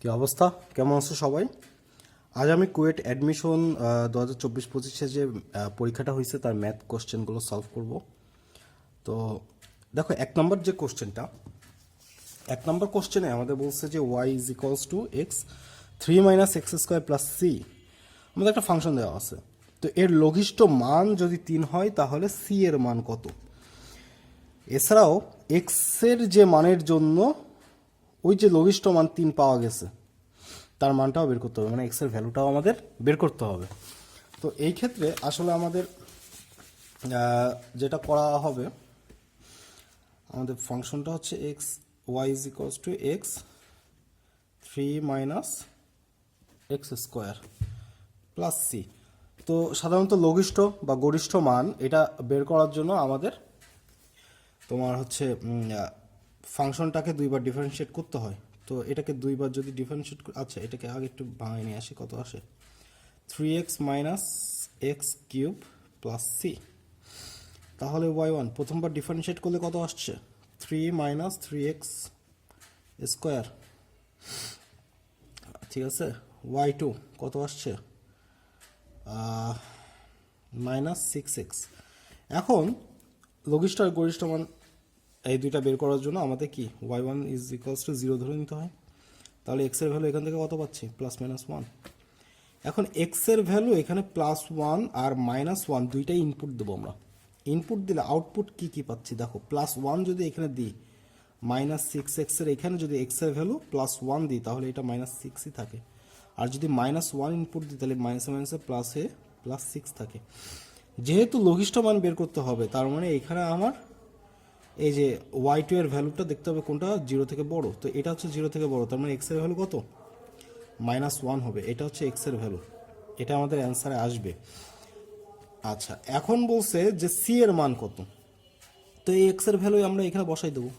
কি অবস্থা? কেমন আছো সবাই? আজ আমি কুয়েট অ্যাডমিশন দু হাজার চব্বিশ পঁচিশে যে পরীক্ষাটা হয়েছে তার ম্যাথ কোশ্চেনগুলো সলভ করব। তো দেখো, এক নম্বর যে কোশ্চেনটা এক নম্বর কোশ্চেনে আমাদের বলছে যে Y is equals to X three minus X square plus C আমাদের একটা ফাংশন দেওয়া আছে। তো এর লঘিষ্ঠ মান যদি তিন হয়, তাহলে সি এর মান কত? এছাড়াও এক্সের যে মানের জন্য ওই যে লঘিষ্ঠ মান তিন পাওয়া গেছে, তার মানটাও বের করতে হবে মানে এক্সের ভ্যালুটাও আমাদের বের করতে হবে। তো এই ক্ষেত্রে আসলে আমাদের যেটা করা হবে, আমাদের ফাংশনটা হচ্ছে X Y is equals to X three minus X square plus C তো সাধারণত লঘিষ্ঠ বা গরিষ্ঠ মান, এটা বের করার জন্য আমাদের তোমার হচ্ছে ফাংশনটাকে দুইবার ডিফারেন্সিয়েট করতে হয়। তো এটাকে দুইবার যদি ডিফারেন্সিয়েট আচ্ছা এটাকে আগে একটু ভাঙাই নিয়ে আসি, কত আসে? Three X minus X cube plus C তাহলে ওয়াই ওয়ান প্রথমবার ডিফারেন্সিয়েট করলে কত আসছে? Three minus three X square ঠিক আছে? ওয়াই টু কত আসছে? মাইনাস সিক্স এক্স এখন লঘিষ্ঠ আর গরিষ্ঠ মান এই দুইটা বের করার জন্য আমাদের কি? Y one is equals to zero ধরে নিতে হয়। তাহলে এক্সের ভ্যালু এখান থেকে কত পাচ্ছি? প্লাস মাইনাস ওয়ান এখন এক্সের ভ্যালু এখানে প্লাস ওয়ান আর মাইনাস ওয়ান দুইটাই ইনপুট দেবো আমরা। ইনপুট দিলে আউটপুট কি কি পাচ্ছি? দেখো প্লাস ওয়ান যদি এখানে দিই মাইনাস সিক্স এক্সের এখানে যদি এক্সের ভ্যালু প্লাস ওয়ান দিই, তাহলে এটা মাইনাস সিক্সই থাকে। আর যদি মাইনাস ওয়ান ইনপুট দিই, তাহলে মাইনাসে মাইনাসে প্লাসে প্লাস সিক্স থাকে। যেহেতু লঘিষ্ঠ মান বের করতে হবে, তার মানে এখানে আমার এই যে ওয়াই টু এর ভ্যালুটা দেখতে হবে কোনটা? জিরো থেকে বড়। তো এটা হচ্ছে জিরো থেকে বড়, তার মানে এক্সের ভ্যালু কত? মাইনাস ওয়ান হবে। এটা হচ্ছে এক্সের ভ্যালু এটা আমাদের অ্যান্সারে আসবে। আচ্ছা এখন বলছে যে সি এর মান কত? তো এই এক্সের ভ্যালু আমরা এখানে বসাই দেবো।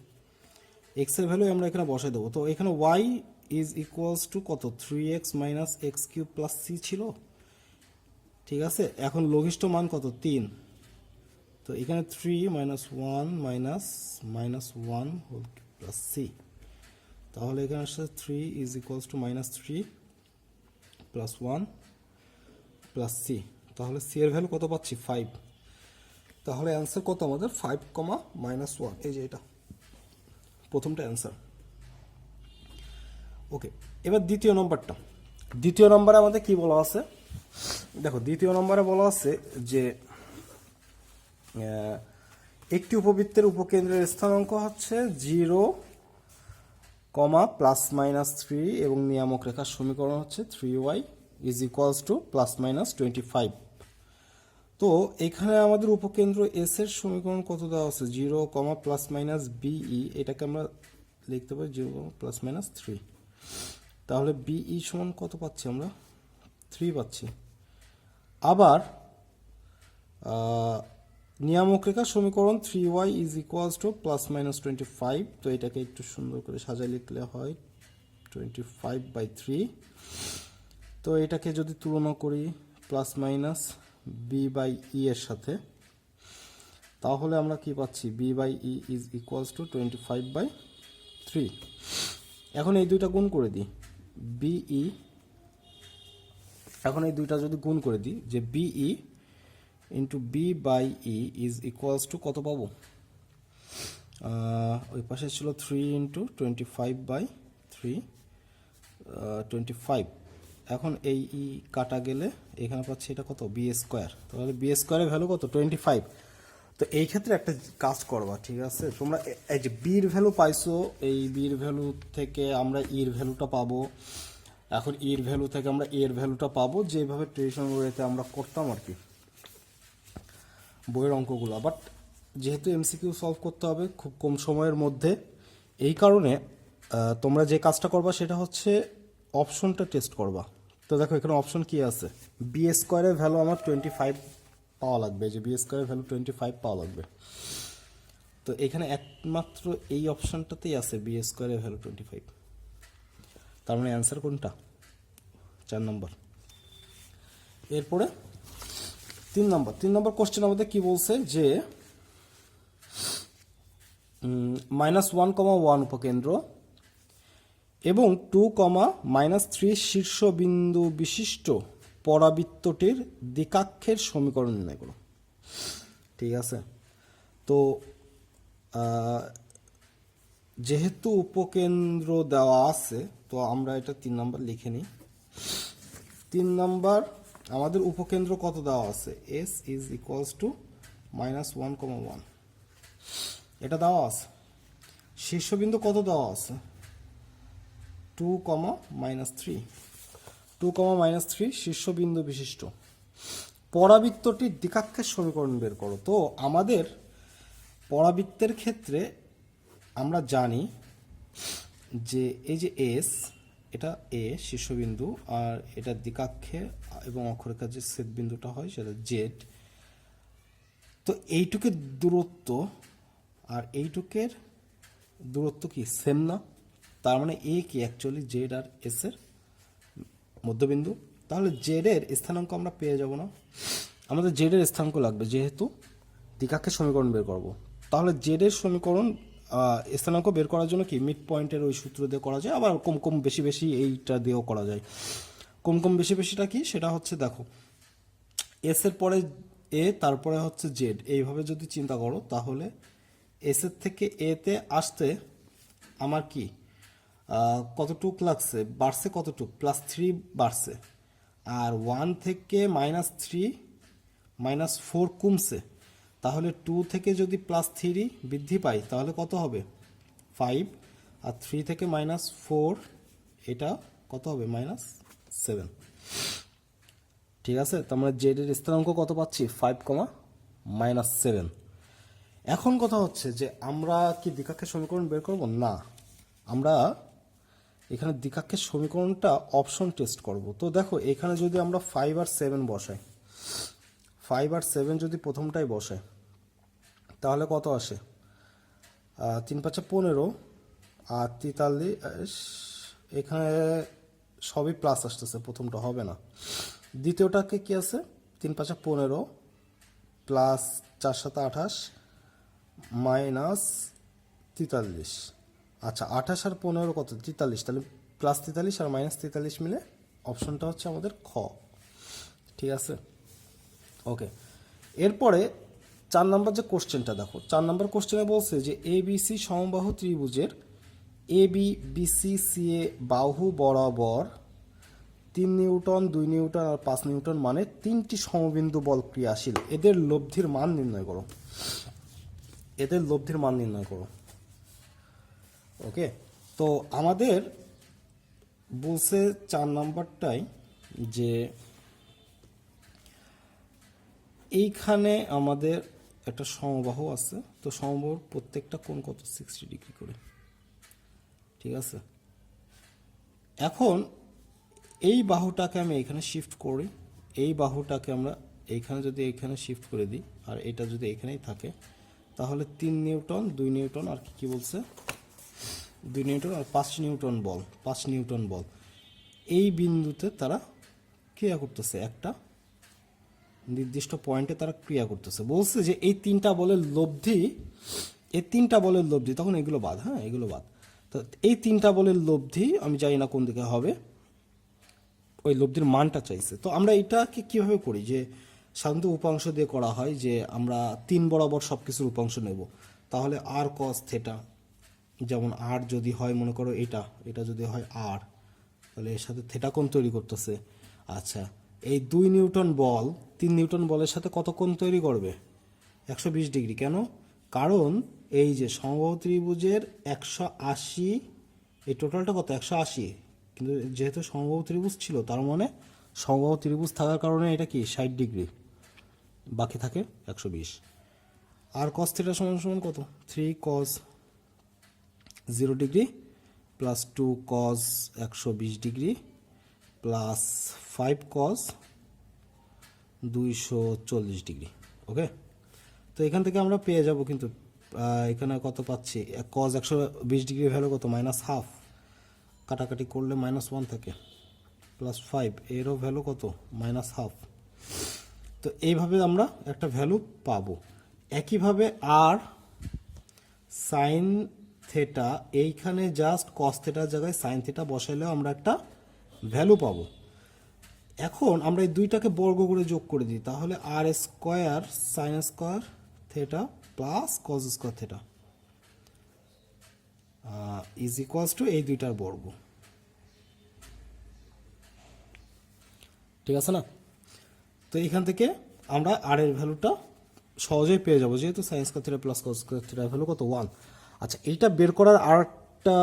এক্সের ভ্যালু আমরা এখানে বসাই দেবো। তো এখানে ওয়াই ইজ ইকুয়ালস টু কত? Three X minus X cube plus C ছিল। ঠিক আছে? এখন লঘিষ্ঠ মান কত? তিন। তো এখানে three minus one minus minus one whole plus C তাহলে এখানে আসছে three is equals to minus three plus one plus C তাহলে সি এর ভ্যালু কত পাচ্ছি? ফাইভ তাহলে অ্যান্সার কত আমাদের? ফাইভ কমা মাইনাস ওয়ান এই যে এটা। প্রথমটা অ্যান্সার ওকে এবার দ্বিতীয় নম্বরটা দ্বিতীয় নম্বরে আমাদের কি বলা আছে? দেখো, দ্বিতীয় নম্বরে বলা আছে যে একটি উপবৃত্তের উপকেন্দ্রের স্থানাঙ্ক হচ্ছে zero, comma, plus minus three এবং নিয়ামক রেখার সমীকরণ হচ্ছে three Y is equals to plus minus twenty five. তো এখানে আমাদের উপকেন্দ্র এস এর সমীকরণ কত দেওয়া আছে zero, comma, plus minus BE এটাকে আমরা লিখতে পারি zero, comma, plus minus three. তাহলে বিই সমান কত পাচ্ছি আমরা? থ্রি পাচ্ছি। আবার নিয়ামক রেখা সমীকরণ three Y is equals to plus minus twenty five তো এটাকে একটু সুন্দর করে সাজায় লিখলে হয় টোয়েন্টি ফাইভ বাই থ্রি তো এটাকে যদি তুলনা করি plus minus B by E এর সাথে, তাহলে আমরা কি পাচ্ছি? B by E is equals to twenty five by three এখন এই দুইটা গুণ করে দিই। বিই এখন এই দুইটা যদি গুণ করে দিই, যে BE into B by E is equals to কত পাবো? ওই পাশে ছিল three into twenty five by three twenty five এখন এই ই কাটা গেলে এখানে পাচ্ছি এটা কত? বি স্কোয়ার তাহলে বি স্কোয়ারের ভ্যালু কত? টোয়েন্টি ফাইভ তো এই ক্ষেত্রে একটা কাজ করবা, ঠিক আছে? তোমরা এই যে বির ভ্যালু পাইছো, এই বির ভ্যালু থেকে আমরা ইর ভ্যালুটা পাবো। এখন ইর ভ্যালু থেকে আমরা এর ভ্যালুটা পাবো, যেভাবে ট্রেডিশনাল ওয়েতে আমরা করতাম আর কি। বইয়ের অঙ্কগুলো। বাট যেহেতু এমসিকিউ সলভ করতে হবে খুব কম সময়ের মধ্যে, এই কারণে তোমরা যে কাজটা করবা সেটা হচ্ছে অপশনটা টেস্ট করবা। তো দেখো, এখানে অপশন কি আছে? বি স্কোয়ারের ভ্যালু আমার টোয়েন্টি ফাইভ পাওয়া লাগবে। যে বি স্কোয়ারের ভ্যালু টোয়েন্টি ফাইভ পাওয়া লাগবে। তো এখানে একমাত্র এই অপশনটাতেই আছে বি স্কোয়ারের ভ্যালু টোয়েন্টি ফাইভ তার মানে অ্যান্সার কোনটা? চার নম্বর এরপরে তিন নম্বর তিন নম্বর কোশ্চেন আমাদের কি বলছে যে মাইনাস ওয়ান কমা ওয়ান উপকেন্দ্র এবং টু কমা মাইনাস থ্রি শীর্ষবিন্দু বিশিষ্ট পরাবৃত্তটির দ্বিকাক্ষের সমীকরণ নির্ণয় করো। ঠিক আছে? তো যেহেতু উপকেন্দ্র দেওয়া আছে, তো আমরা এটা তিন নাম্বার লিখে নিই। তিন নাম্বার আমাদের উপকেন্দ্র কত দেওয়া আছে? S is equals to minus one comma one এটা দেওয়া আছে। শীর্ষবিন্দু কত দেওয়া আছে? Two comma minus three two comma minus three শীর্ষবিন্দু বিশিষ্ট। পরাবৃত্তটির দ্বিকাক্ষের সমীকরণ বের করো। তো আমাদের পরাবৃত্তের ক্ষেত্রে আমরা জানি যে এই যে এস এটা এ শীর্ষবিন্দু, আর এটা দিকাক্ষে এবং অক্ষরেখার যে ছেদ বিন্দুটা হয় সেটা জেড তো এইটুকের দূরত্ব, আর এইটুকের দূরত্ব কি সেম না? তার মানে এ কি অ্যাকচুয়ালি জেড আর এস এর মধ্যবিন্দু? তাহলে জেড এর স্থানাঙ্ক আমরা পেয়ে যাব না। আমাদের জেড এর স্থানাঙ্ক লাগবে যেহেতু দিকাক্ষের সমীকরণ বের করব। তাহলে জেড এর সমীকরণ স্থানাঙ্ক বের করার জন্য কি মিড পয়েন্টের ওই সূত্র দিয়ে করা যায়? আবার কম কম বেশি বেশি এইটা দিয়েও করা যায়। কম কম বেশি বেশিটা কি? সেটা হচ্ছে দেখো এস এর পরে এ তারপরে হচ্ছে জেড এইভাবে যদি চিন্তা করো, তাহলে এস এর থেকে এ তে আসতে আমার কি কতটুক লাগছে? বাড়ছে কতটুক? প্লাস থ্রি বাড়ছে। আর ওয়ান থেকে মাইনাস থ্রি মাইনাস ফোর কমছে। তাহলে টু থেকে যদি প্লাস থ্রি বৃদ্ধি পাই, তাহলে কত হবে? ফাইভ আর থ্রি থেকে মাইনাস ফোর এটা কত হবে? মাইনাস সেভেন ঠিক আছে? তো আমরা জেড এর স্থানাঙ্ক কত পাচ্ছি? ফাইভ কমা মাইনাস সেভেন এখন কথা হচ্ছে যে, আমরা কি দ্বিকাক্ষের সমীকরণ বের করব? না। আমরা এখানে দ্বিকাক্ষের সমীকরণটা অপশন টেস্ট করব। তো দেখো, এখানে যদি আমরা ফাইভ আর সেভেন বসাই ফাইভ আর সেভেন যদি প্রথমটাই বসাই তাহলে কত আসে? তিন পাঁচে পনেরো, আর তেতাল্লিশ, এখানে সবই প্লাস আসতেছে, প্রথমটা হবে না। দ্বিতীয়টাকে কি আছে? তিন পাঁচে পনেরো প্লাস চার সাথে আঠাশ মাইনাস তেতাল্লিশ। আচ্ছা আঠাশ আর পনেরো কত? তেতাল্লিশ, তাহলে প্লাস তেতাল্লিশ আর মাইনাস তেতাল্লিশ মিলে অপশনটা হচ্ছে আমাদের খ। ঠিক আছে? ওকে এরপরে চার নম্বর যে কোশ্চেনটা দেখো, চার নম্বর কোশ্চেনে বলছে যে এ বিসি সমবাহু ত্রিভুজের A B BC C A বাহু বরাবর তিন নিউটন, দুই নিউটন আর পাঁচ নিউটন মানে তিনটি সমবিন্দু বল ক্রিয়াশীল। এদের লব্ধির মান নির্ণয় করো। এদের লব্ধির মান নির্ণয় করো। ওকে তো আমাদের বলছে চার নাম্বারটাই যে এইখানে আমাদের একটা সমবাহু আছে। তো সমবাহুর প্রত্যেকটা কোণ কত? সিক্সটি ডিগ্রি করে। ঠিক আছে? এখন এই বাহুটাকে আমি এখানে শিফট করি। এই বাহুটাকে আমরা এইখানে যদি এইখানে শিফট করে দিই, আর এটা যদি এখানেই থাকে, তাহলে তিন নিউটন, দুই নিউটন, আর কি কি বলছে? দুই নিউটন আর পাঁচ নিউটন বল, পাঁচ নিউটন বল। এই বিন্দুতে তারা ক্রিয়া করতেছে একটা নির্দিষ্ট পয়েন্টে তারা ক্রিয়া করতেছে। বলছে যে এই তিনটা বলের লব্ধি, এই তিনটা বলের লব্ধি, তখন এগুলো বাদ হ্যাঁ এগুলো বাদ। তো এই তিনটা বলের লব্ধি, আমি জানি না কোন দিকে হবে, ওই লব্ধির মানটা চাইছে। তো আমরা এটাকে কীভাবে করি যে সাধারণত উপাংশ দিয়ে করা হয় যে আমরা তিন বরাবর সব কিছুর উপাংশ নেব। তাহলে আর কস থেটা যেমন আর যদি হয়, মনে করো এটা এটা যদি হয় আর তাহলে এর সাথে থেটা কোণ তৈরি করতেছে। আচ্ছা এই দুই নিউটন বল তিন নিউটন বলের সাথে কত কোণ তৈরি করবে? একশো বিশ ডিগ্রি। কেন? কারণ এই যে সমবাহু ত্রিভুজের একশো আশি, এই টোটালটা কত? একশো আশি। কিন্তু যেহেতু সমবাহু ত্রিভুজ ছিল, তার মানে সমবাহু ত্রিভুজ থাকার কারণে এটা কি? ষাট ডিগ্রি। বাকি থাকে একশো বিশ। আর কস থিটা সমান সমান কত? Three cos zero degree plus two cos একশো বিশ ডিগ্রি প্লাস ফাইভ কস দুইশো চল্লিশ ডিগ্রি ওকে তো এখান থেকে আমরা পেয়ে যাব কিন্তু এখানে কত পাচ্ছি? কজ একশো বিশ ডিগ্রি ভ্যালু কত? মাইনাস হাফ কাটাকাটি করলে মাইনাস ওয়ান থাকে প্লাস ফাইভ এরও ভ্যালু কত? মাইনাস হাফ তো এইভাবে আমরা একটা ভ্যালু পাবো। একইভাবে আর সাইন থেটা এইখানে জাস্ট কস থেটার জায়গায় সাইন থেটা বসাইলেও আমরা একটা ভ্যালু পাবো। এখন আমরা এই দুইটাকে বর্গ করে যোগ করে দিই, তাহলে R square sine square theta plus cos square theta is equals to এই দুইটার বর্গ। ঠিক আছে না? তো এখান থেকে আমরা আর এর ভ্যালুটা সহজেই পেয়ে যাব, যেহেতু সায়েন্স থিটা প্লাস কস থিটার ভ্যালু কত? ওয়ান আচ্ছা এইটা বের করার আর একটা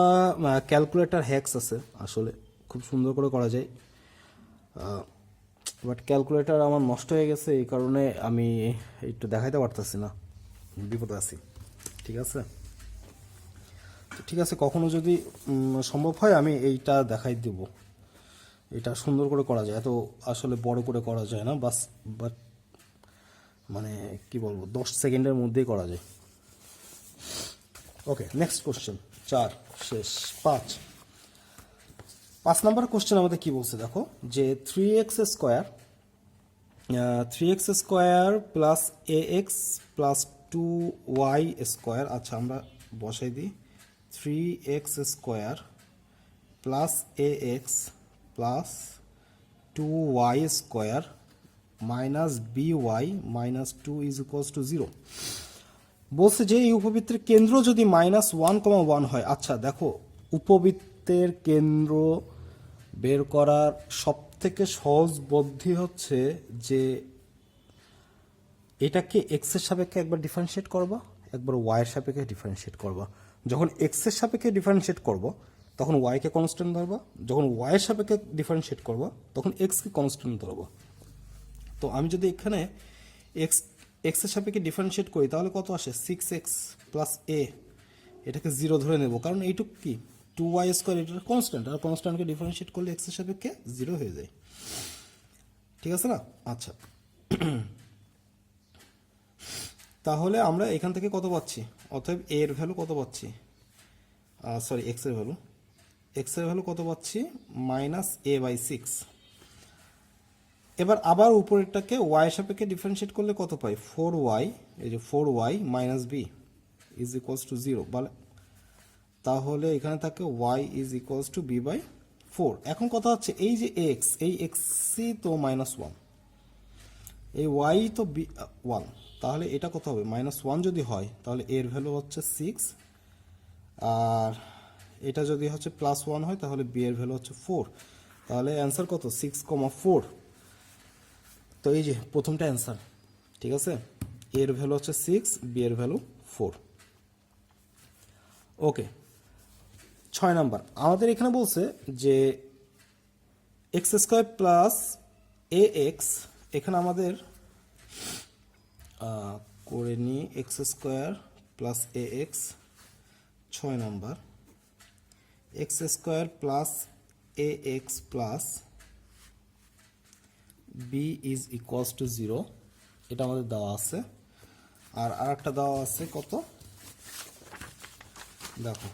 ক্যালকুলেটার হ্যাক্স আছে, আসলে খুব সুন্দর করে করা যায়। বাট ক্যালকুলেটার আমার নষ্ট হয়ে গেছে, এই কারণে আমি একটু দেখাইতে পারতেছি না। বিপদে আছি, ঠিক আছে? ঠিক আছে, কখনো যদি সম্ভব হয় আমি এইটা দেখাই দেব। এটা সুন্দর করে করা যায়, এত আসলে বড় করে করা যায় না, বাস বাট মানে কি বলব, দশ সেকেন্ডের মধ্যেই করা যায়। ওকে নেক্সট কোশ্চেন চার, শেষ, পাঁচ। পাঁচ নাম্বার কোশ্চেন আমাদের কি বলছে? দেখো, যে three X square three X square plus A X plus two Y square আচ্ছা আমরা বসাই দিই three X square plus A X plus two Y square minus B Y minus two is equals to zero বলছে যে এই উপবৃত্তের কেন্দ্র যদি minus one comma one হয় আচ্ছা দেখো, উপবৃত্তের কেন্দ্র বের করার সব থেকে সহজ বুদ্ধি হচ্ছে যে এটাকে এক্সের সাপেক্ষে একবার ডিফারেন্সিয়েট করবা, একবার ওয়াইয়ের সাপেক্ষে ডিফারেন্সিয়েট করবা। যখন এক্সের সাপেক্ষে ডিফারেন্সিয়েট করব, তখন ওয়াইকে কনস্ট্যান্ট ধরবা, যখন ওয়াইয়ের সাপেক্ষে ডিফারেন্সিয়েট করবা, তখন এক্সকে কনস্ট্যান্ট ধরবা। তো আমি যদি এখানে এক্স এক্সের সাপেক্ষে ডিফারেন্সিয়েট করি, তাহলে কত আসে? সিক্স এক্স প্লাস এ এটাকে জিরো ধরে নেব। কারণ এইটুক কি? টু ওয়াই স্কোয়ার এটা কনস্ট্যান্ট আর কনস্ট্যান্টকে ডিফারেন্সিয়েট করলে এক্সের সাপেক্ষে জিরো হয়ে যায়। ঠিক আছে না? আচ্ছা। তাহলে আমরা এখান থেকে কত পাচ্ছি? অতএব এ এর ভ্যালু কত পাচ্ছি? সরি এক্সের ভ্যালু এক্সের ভ্যালু কত পাচ্ছি? মাইনাস এ বাই সিক্স এবার আবার উপরেরটাকে ওয়াই সাপেক্ষে ডিফারেন্সিয়েট করলে কত পাই? ফোর ওয়াই এই যে four y minus b is equals to zero বলে তাহলে এখানে থাকে y is equals to b by four এখন কথা হচ্ছে এই যে এক্স এই এক্সই তো মাইনাস ওয়ান এই ওয়াই তো বি ওয়ান তাহলে এটা কত হবে? মাইনাস ওয়ান যদি হয়, তাহলে এর ভ্যালু হচ্ছে সিক্স আর এটা যদি হচ্ছে প্লাস ওয়ান হয়, তাহলে বি এর ভ্যালু হচ্ছে ফোর তাহলে অ্যান্সার কত? সিক্স কমা ফোর তো এই যে প্রথমটা অ্যান্সার ঠিক আছে? এর ভ্যালু হচ্ছে সিক্স বি এর ভ্যালু ফোর ওকে ছয় নাম্বার। আমাদের এখানে বলছে যে x square plus a x, এখানে আমাদের করে নিই, x square plus a x, ছয় number. X square plus a x plus b is equals to zero, এটা আমাদের দেওয়া আছে। আর আরেকটা দেওয়া আছে কত? দেখো।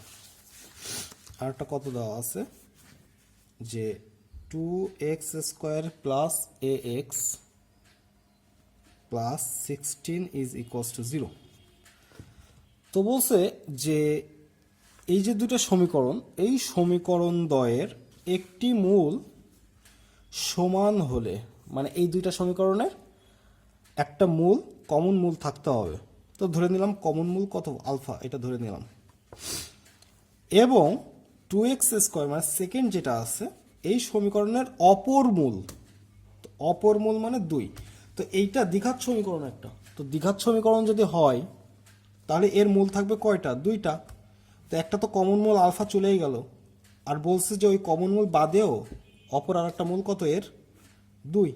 আরেকটা কত দেওয়া আছে? যে two x square plus a x plus sixteen is equals to zero তো বলছে যে এই যে দুটো সমীকরণ, এই সমীকরণ দ্বয়ের একটি মূল সমান হলে মানে এই দুইটা সমীকরণের একটা মূল কমন মূল থাকতে হবে। তো ধরে নিলাম কমন মূল কত? আলফা এটা ধরে নিলাম। এবং টু এক্স স্কোয়ার মানে সেকেন্ড যেটা আছে, এই সমীকরণের অপর মূল। অপর মূল মানে দুই। তো এইটা দ্বিঘাত সমীকরণ একটা। তো দ্বিঘাত সমীকরণ যদি হয়, তাহলে এর মূল থাকবে কয়টা? দুইটা। তো একটা তো কমন মূল আলফা চলেই গেল। আর বলছে যে ওই কমন মূল বাদেও অপর আর একটা মূল কত এর? দুই।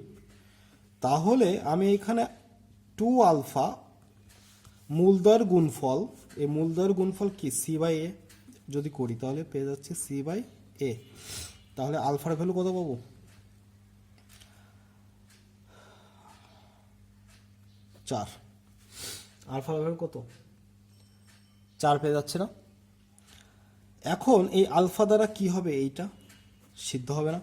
তাহলে আমি এখানে টু আলফা মূলদয়ের গুণফল, এই মূলদয়ের গুণফল কি? সি বাই এ যদি করি, তাহলে পেয়ে যাচ্ছে সি বাই এ তাহলে আলফার ভ্যালু কত পাবো? চার। আলফার ভ্যালু কত? চার পেয়ে যাচ্ছে না? এখন এই আলফা দ্বারা কি হবে এইটা? সিদ্ধ হবে না।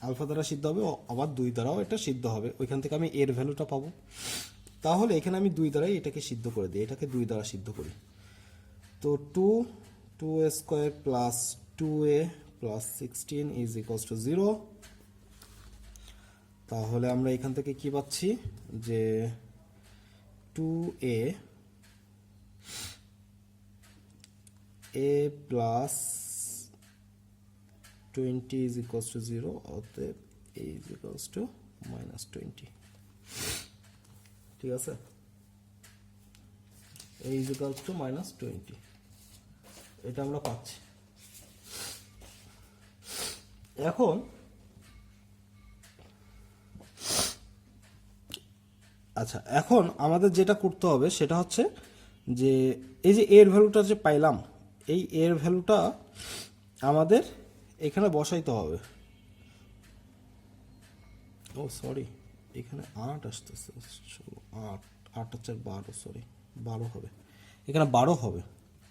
আলফা দ্বারা সিদ্ধ হবে আবার দুই দ্বারাও এটা সিদ্ধ হবে। ওইখান থেকে আমি এর ভ্যালুটা পাবো। তাহলে এখানে আমি দুই দ্বারাই এটাকে সিদ্ধ করে দিই। এটাকে দুই দ্বারা সিদ্ধ করি। তো two two a square plus two a plus sixteen is equals to zero তাহলে আমরা এখান থেকে কি পাচ্ছি? যে two a a plus twenty is equals to zero অতএব a is equals to minus twenty ঠিক আছে? A is equals to minus twenty এটা আমরা পাচ্ছি। এখন আচ্ছা এখন আমাদের যেটা করতে হবে সেটা হচ্ছে যে এই যে এর ভ্যালুটা যে পাইলাম, এই এর ভ্যালুটা আমাদের এখানে বসাইতে হবে। ও সরি এখানে আট আসতেছে, আট আট চার বারো সরি বারো হবে। এখানে বারো হবে।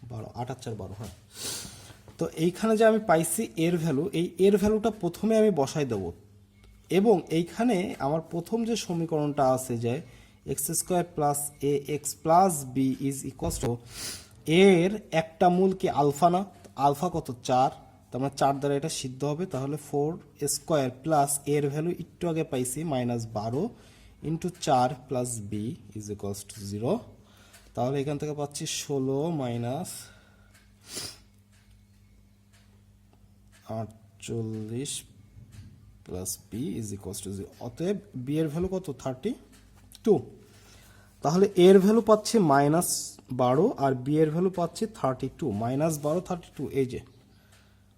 বারো, আট আর চার, বারো হ্যাঁ। তো এইখানে যে আমি পাইছি এর ভ্যালু এই এর ভ্যালুটা প্রথমে আমি বসাই দেবো। এবং এইখানে আমার প্রথম যে সমীকরণটা আছে যে x square plus a x plus b is equals to এর একটা মূল কি আলফা না? আলফা কত? চার। তার মানে চার দ্বারা এটা সিদ্ধ হবে। তাহলে ফোর স্কোয়ার প্লাস এর ভ্যালু একটু আগে পাইছি মাইনাস বারো ইন্টু চার plus b is equals to zero তাহলে এখান থেকে পাচ্ছি ষোলো মাইনাস আটচল্লিশ plus b is equals to zero অতএব বি এর ভ্যালু কত? থার্টি টু তাহলে এর ভ্যালু পাচ্ছে মাইনাস বারো আর বি এর ভ্যালু পাচ্ছে থার্টি টু মাইনাস বারো থার্টি টু এই যে,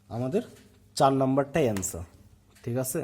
আমাদের চার নাম্বারটাই অ্যান্সার ঠিক আছে?